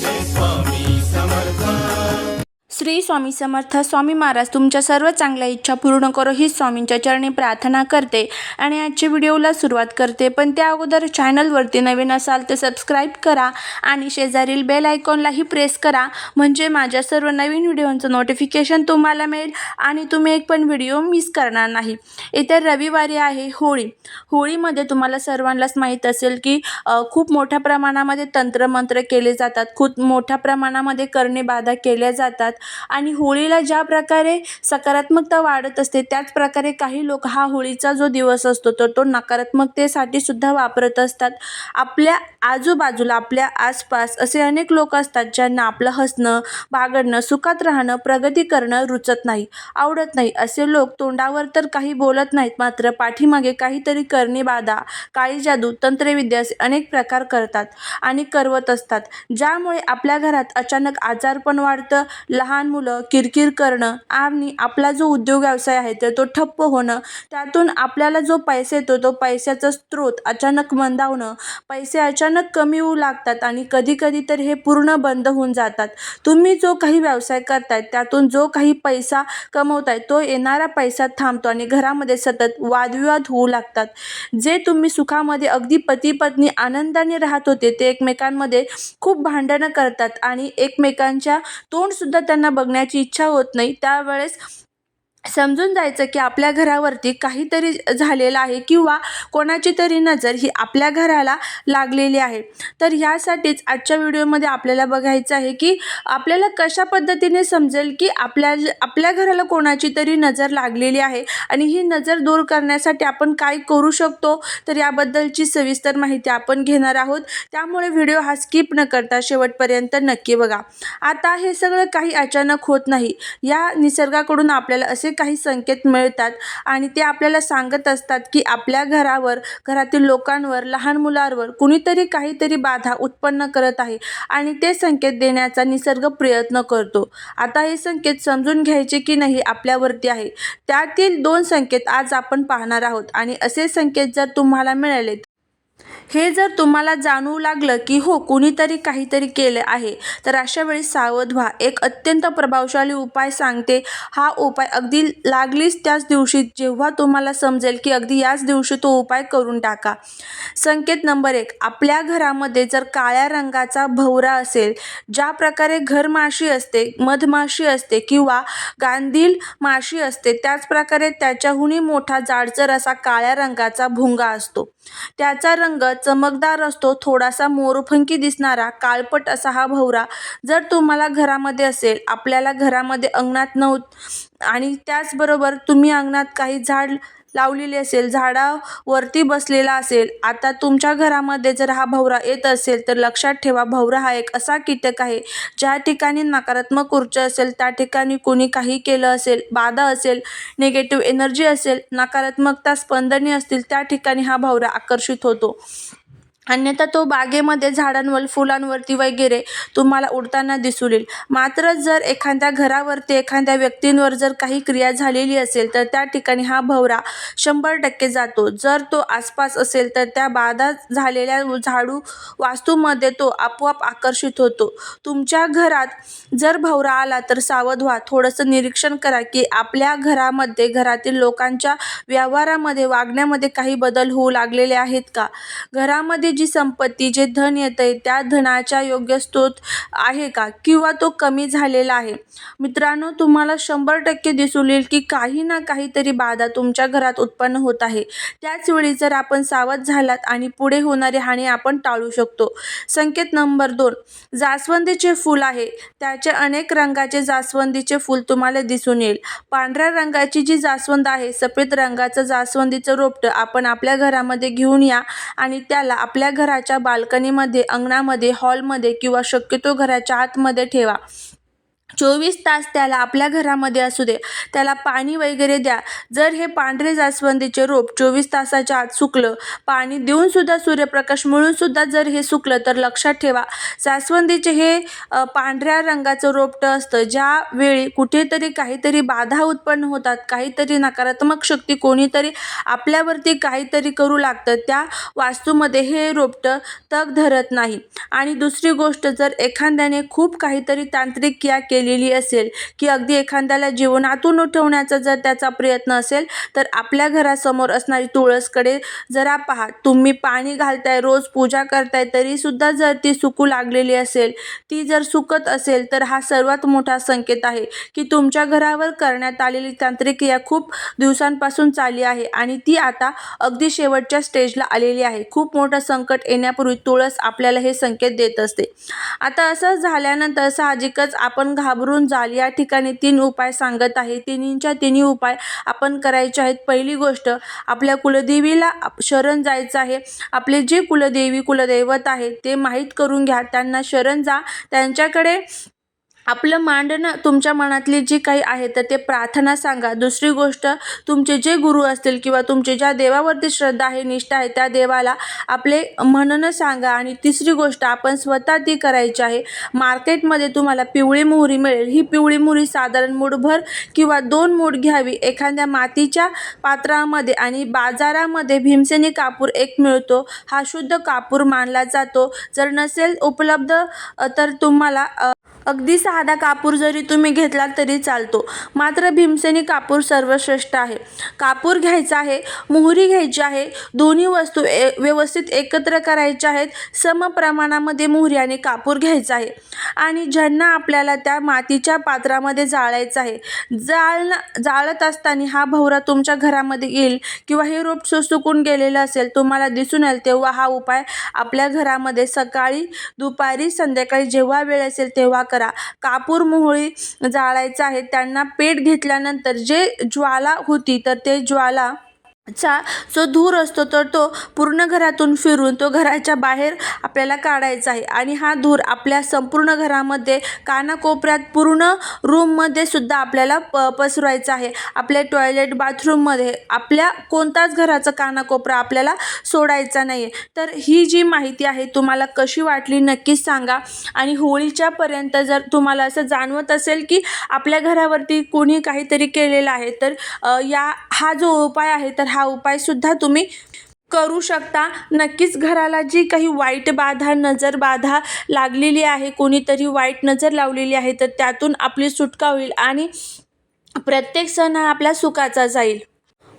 this one. Shri Swami Samarth Swami Maharaj तुमच्या सर्व चांगल्या इच्छा पूर्ण करो ही स्वामींच्या चरणी प्रार्थना करते आणि आजच्या व्हिडिओला सुरुवात करते. पण त्या अगोदर चॅनलवरती नवीन असाल तर सबस्क्राईब करा आणि शेजारील बेल आयकॉनलाही प्रेस करा. म्हणजे माझ्या सर्व नवीन व्हिडिओंचं नोटिफिकेशन तुम्हाला मिळेल आणि तुम्ही एक पण व्हिडिओ मिस करणार नाही. इतर रविवारी आहे होळी. होळीमध्ये तुम्हाला सर्वांनाच माहीत असेल की खूप मोठ्या प्रमाणामध्ये तंत्रमंत्र केले जातात. खूप मोठ्या प्रमाणामध्ये करणे बाधा केल्या जातात. आणि होळीला ज्या प्रकारे सकारात्मकता वाढत असते त्याच प्रकारे काही लोक हा होळीचा जो दिवस असतो तर तो नकारात्मकतेसाठी सुद्धा वापरत असतात. आपल्या आजूबाजूला आपल्या आसपास असे अनेक लोक असतात ज्यांना आपलं हसणं बागडणं सुखात राहणं प्रगती करणं रुचत नाही आवडत नाही. असे लोक तोंडावर तर काही बोलत नाहीत मात्र पाठीमागे काहीतरी करणे बाधा काळी जादू तंत्रविद्या असे अनेक प्रकार करतात आणि करवत असतात. ज्यामुळे आपल्या घरात अचानक आजारपण वाढतं लहान लहान मुलं किरकिर करणं आणि आपला जो उद्योग व्यवसाय आहे तर तो ठप्प होणं त्यातून आपल्याला जो पैसा येतो तो पैशाचा स्रोत अचानक मंदावणं पैसे अचानक कमी होऊ लागतात आणि कधी कधी तर हे पूर्ण बंद होऊन जातात. तुम्ही जो काही व्यवसाय करताय त्यातून जो काही पैसा कमवताय तो येणारा पैसा थांबतो आणि घरामध्ये सतत वादविवाद होऊ लागतात. जे तुम्ही सुखामध्ये अगदी पती पत्नी आनंदाने राहत होते ते एकमेकांमध्ये खूप भांडणं करतात आणि एकमेकांच्या तोंडसुद्धा त्यांना बघण्याची इच्छा होत नाही. त्यावेळेस समजून जायचं की आपल्या घरावरती काहीतरी झालेलं आहे किंवा कोणाची तरी नजर ही आपल्या घराला लागलेली आहे. तर ह्यासाठीच आजच्या व्हिडिओमध्ये आपल्याला बघायचं आहे की आपल्याला कशा पद्धतीने समजेल की आपल्या आपल्या घराला कोणाची तरी नजर लागलेली आहे आणि ही नजर दूर करण्यासाठी आपण काय करू शकतो? तर याबद्दलची सविस्तर माहिती आपण घेणार आहोत. त्यामुळे व्हिडिओ हा स्किप न करता शेवटपर्यंत नक्की बघा. आता हे सगळं काही अचानक होत नाही. या निसर्गाकडून आपल्याला असे काही संकेत मिळतात आणि ते आपल्याला सांगत असतात की आपल्या घरावर घरातील लोकांवर लहान मुलांवर कुणीतरी काहीतरी बाधा उत्पन्न करत आहे आणि ते संकेत देण्याचा निसर्ग प्रयत्न करतो. आता हे संकेत समजून घ्यायचे की नाही आपल्यावरती आहे. त्यातील दोन संकेत आज आपण पाहणार आहोत आणि असे संकेत जर तुम्हाला मिळाले हे जर तुम्हाला जाणवू लागलं की हो कुणीतरी काहीतरी केलं आहे तर अशा वेळी सावध व्हा. एक अत्यंत प्रभावशाली उपाय सांगते. हा उपाय अगदी लागलीच त्याच दिवशी. जेव्हा तुम्हाला समजेल की अगदी याच दिवशी तो उपाय करून टाका. संकेत नंबर एक आपल्या घरामध्ये जर काळ्या रंगाचा भवरा असेल ज्या प्रकारे घरमाशी असते मधमाशी असते किंवा गांधील माशी असते त्याच प्रकारे त्याच्याहूनही मोठा जाडसर असा काळ्या रंगाचा भुंगा असतो. त्याचा रंग चमकदार असतो थोडासा मोरफंकी दिसणारा काळपट असा हा भवरा जर तुम्हाला घरामध्ये असेल आपल्याला घरामध्ये अंगणात नव्ह आणि त्याचबरोबर तुम्ही अंगणात काही झाड लावलेली असेल झाडावरती बसलेला असेल. आता तुमच्या घरामध्ये जर हा भवरा येत असेल तर लक्षात ठेवा भवरा हा एक असा कीटक आहे ज्या ठिकाणी नकारात्मक ऊर्जा असेल त्या ठिकाणी कोणी काही केलं असेल बाधा असेल निगेटिव्ह एनर्जी असेल नकारात्मकता स्पंदने असतील त्या ठिकाणी हा भवरा आकर्षित होतो. अन्यथा तो बागेमध्ये झाडांवर फुलांवरती वगैरे तुम्हाला उडताना दिसून येईल मात्र जर एखाद्या घरावरती एखाद्या व्यक्तींवर जर काही क्रिया झालेली असेल तर त्या ठिकाणी हा भवरा शंभर टक्के जातो. जर तो आसपास असेल तर त्या बाधा झालेल्या झाडू वास्तूमध्ये तो आपोआप आकर्षित होतो. तुमच्या घरात जर भवरा आला तर सावध व्हा. थोडंसं निरीक्षण करा की आपल्या घरामध्ये घरातील लोकांच्या व्यवहारामध्ये वागण्यामध्ये काही बदल होऊ लागलेले आहेत का? घरामध्ये जी संपत्ती जे धन येत आहे त्या धनाच्या योग्य स्रोत आहे का? किंवा तो कमी झालेला आहे? मित्रांनो तुम्हाला शंभर टक्के दिसून येईल की काही ना काहीतरी बाधा तुमच्या घरात उत्पन्न होत आहे. त्याचवेळी जर आपण सावध झालात आणि पुढे होणारी हानी आपण टाळू शकतो. संकेत नंबर दोन. जास्वंदीचे फूल आहे. त्याचे अनेक रंगाचे जास्वंदीचे फूल तुम्हाला दिसून येईल. पांढऱ्या रंगाची जी जास्वंद आहे सफेद रंगाचं जास्वंदीचं रोपटं आपण आपल्या घरामध्ये घेऊन या आणि त्याला आपल्या घराच्या बाल्कनीमध्ये अंगणामध्ये हॉलमध्ये किंवा शक्यतो घराच्या आतमध्ये ठेवा. चोवीस तास त्याला आपल्या घरामध्ये असू दे त्याला पाणी वगैरे द्या. जर हे पांढरे जास्वंदीचे रोप चोवीस तासाच्या आत सुकलं पाणी देऊनसुद्धा सूर्यप्रकाश मिळूनसुद्धा जर हे सुकलं तर लक्षात ठेवा. जास्वंदीचे हे पांढऱ्या रंगाचं रोपटं असतं ज्यावेळी कुठेतरी काहीतरी बाधा उत्पन्न होतात काहीतरी नकारात्मक शक्ती कोणीतरी आपल्यावरती काहीतरी करू लागतं त्या वास्तूमध्ये हे रोपटं तग धरत नाही. आणि दुसरी गोष्ट जर एखाद्याने खूप काहीतरी तांत्रिक या केलेली असेल की अगदी एखाद्याला जीवनातून उठवण्याचा जर त्याचा प्रयत्न असेल तर आपल्या घरासमोर असणारी तुळसकडे जरा पहा. तुम्ही पाणी घालताय रोज पूजा करताय तरीसुद्धा जर ती सुकू लागलेली असेल ती जर सुकत असेल तर हा सर्वात मोठा संकेत आहे की तुमच्या घरावर करण्यात आलेली तांत्रिक क्रिया खूप दिवसांपासून चालली आहे आणि ती आता अगदी शेवटच्या स्टेजला आलेली आहे. खूप मोठं संकट येण्यापूर्वी तुळस आपल्याला हे संकेत देत असते. आता असं झाल्यानंतर साहजिकच आपण घाबरून जाल या ठिकाणी तीन उपाय सांगत आहे. तिन्हींच्या तिन्ही उपाय आपण करायचे आहेत. पहिली गोष्ट आपल्या कुलदेवीला शरण जायचं आहे. आपले जे कुलदेवी कुलदैवत आहे ते माहीत करून घ्या. त्यांना शरण जा. त्यांच्याकडे आपलं मांडणं तुमच्या मनातली जी काही आहे तर ते प्रार्थना सांगा. दुसरी गोष्ट तुमचे जे गुरु असतील किंवा तुमचे ज्या देवावरती श्रद्धा आहे निष्ठा आहे त्या देवाला आपले म्हणणं सांगा. आणि तिसरी गोष्ट आपण स्वतः ती करायची आहे. मार्केटमध्ये तुम्हाला पिवळी मोहरी मिळेल. ही पिवळी मोहरी साधारण मुठभर किंवा दोन मूठ घ्यावी. एखाद्या मातीच्या पात्रामध्ये आणि बाजारामध्ये भीमसेनी कापूर एक मिळतो. हा शुद्ध कापूर मानला जातो. जर नसेल उपलब्ध तर तुम्हाला अगदी साधा कापूर जरी तुम्ही घेतला तरी चालतो. मात्र भीमसेनी कापूर सर्वश्रेष्ठ आहे. कापूर घ्यायचा आहे मोहरी घ्यायची आहे दोन्ही वस्तू ए व्यवस्थित एकत्र करायच्या आहेत सम प्रमाणामध्ये मोहरी आणि कापूर घ्यायचा आहे. आणि ज्यांना आपल्याला त्या मातीच्या पात्रामध्ये जाळायचं आहे जाळ जाळत असताना हा भवरा तुमच्या घरामध्ये येईल किंवा हे रोप सुसुकून गेलेलं असेल तुम्हाला दिसून येईल तेव्हा हा उपाय आपल्या घरामध्ये सकाळी दुपारी संध्याकाळी जेव्हा वेळ असेल तेव्हा करा. कापूर मोहळी जाळायचं आहे. त्यांना पेट घेतल्यानंतर जे ज्वाला होती तर ते ज्वाला चा जो धूर असतो तर तो पूर्ण घरातून फिरून तो घराच्या बाहेर आपल्याला काढायचा आहे. आणि हा धूर आपल्या संपूर्ण घरामध्ये कानाकोपऱ्यात पूर्ण रूममध्ये सुद्धा आपल्याला प पसरवायचा आहे. आपल्या टॉयलेट बाथरूममध्ये आपल्या कोणताच घराचा कानाकोपरा आपल्याला सोडायचा नाही आहे तर ही जी माहिती आहे तुम्हाला कशी वाटली नक्कीच सांगा. आणि होळीच्यापर्यंत जर तुम्हाला असं जाणवत असेल की आपल्या घरावरती कोणी काहीतरी केलेलं आहे तर या हा जो उपाय आहे तर हा उपायसुद्धा तुम्ही करू शकता. नक्कीच घराला जी काही वाईट बाधा नजर बाधा लागलेली आहे कोणीतरी वाईट नजर लावलेली आहे तर त्यातून आपली सुटका होईल आणि प्रत्येक सण हा आपला सुखाचा जाईल.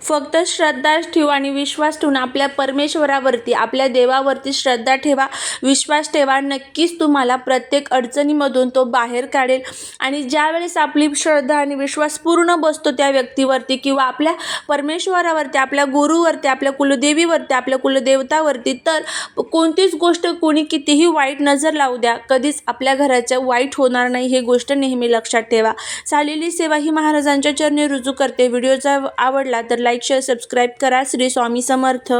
फक्त श्रद्धा ठेवा आणि विश्वास ठेवून आपल्या परमेश्वरावरती आपल्या देवावरती श्रद्धा ठेवा विश्वास ठेवा. नक्कीच तुम्हाला प्रत्येक अडचणीमधून तो बाहेर काढेल. आणि ज्यावेळेस आपली श्रद्धा आणि विश्वास पूर्ण बसतो त्या व्यक्तीवरती किंवा आपल्या परमेश्वरावरती आपल्या गुरुवरती आपल्या कुलदेवीवरती आपल्या कुलदेवतावरती तर कोणतीच गोष्ट कोणी कितीही वाईट नजर लावू द्या. कधीच आपल्या घराच्या वाईट होणार नाही ही गोष्ट नेहमी लक्षात ठेवा. चालेली सेवा ही महाराजांच्या चरणी रुजू करते. व्हिडिओ जर आवडला तर लाईक लाईक शेअर सबस्क्राईब करा. श्री स्वामी समर्थ.